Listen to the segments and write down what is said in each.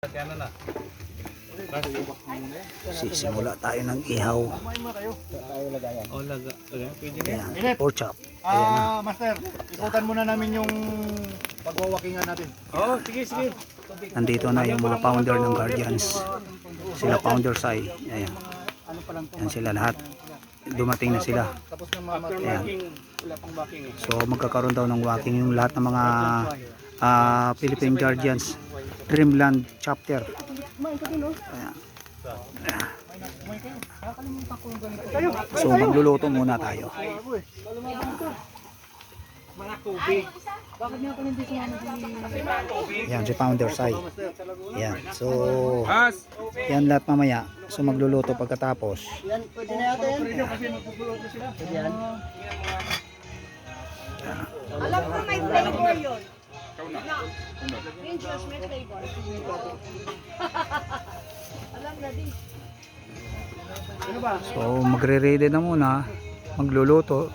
Na? Sisimula tayo ng ihaw. Oh, laga. Ayan, pork chop. Ah, master, ikutan muna namin yung pagwawakingan natin. Oh, sige, sige. Nandito na yung mga founder ng Guardians. Sila founder Sai. Ayan. Ayan sila lahat. Dumating na sila. Ayan. eh. So magkakaroon daw ng walking yung lahat ng mga ah, Philippine Guardians Dreamland chapter. Ayan. So magluluto muna tayo. Yan si founder Sai. Yan. So yan lahat mamaya. So magluluto pagkatapos. Yan, pwede na yan. Kasi magpupulot na sila. Yan. Alam ko may flavor yun. Na, green juice may flavor. Alam na din. So magre-ready na muna. Magluluto.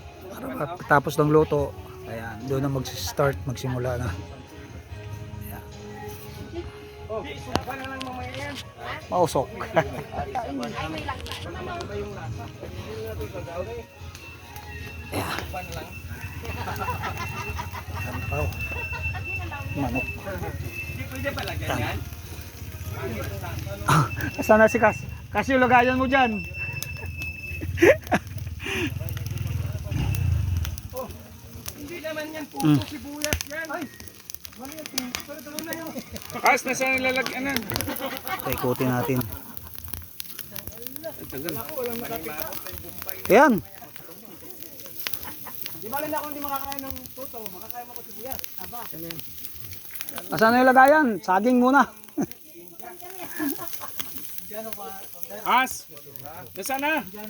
Tapos ng luto, ayan, doon na mag-start, magsimula na. Ayan. Mausok. Ay, may laksa. Ayan. Oh. Manok. Pwede pala ganyan? Saan na si Kas? Kasi lagayan mo dyan. Hindi naman yan po. Mm. Sibuyas yan. Ay! As, nasa nilalagyan na? Paikutin natin. Ayan. Di ba na ako hindi makakain ng tuto, makakain ako sibuyas. Aba. Asan na yung lagayan? Saging muna. As! Nasa na? Diyan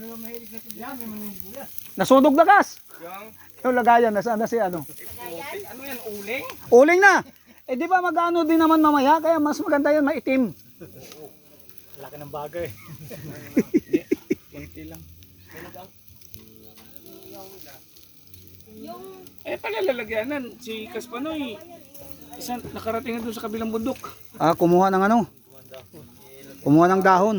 na Kas. Yung, Yung lagayan, nasaan na si ano? ano yan, uling? Uling na. Eh di ba magano din naman mamaya kaya mas maganda yan maitim. Laki ng bagay. Kunti lang. Yung Eh, pala lalagyanan. Si Kaspanoy, isang nakarating na doon sa kabilang bundok. Ah, kumuha ng ano? Kumuha ng dahon.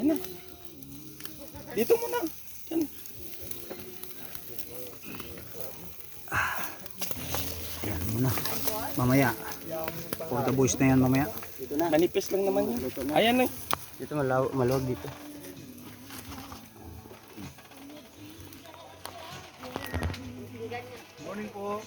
Yan na. Dito muna. Yan. Yan muna. Mamaya. For the boys na yan mamaya. Manipis lang naman yun. Ayan na. Dito malaw maluwag dito. Morning po.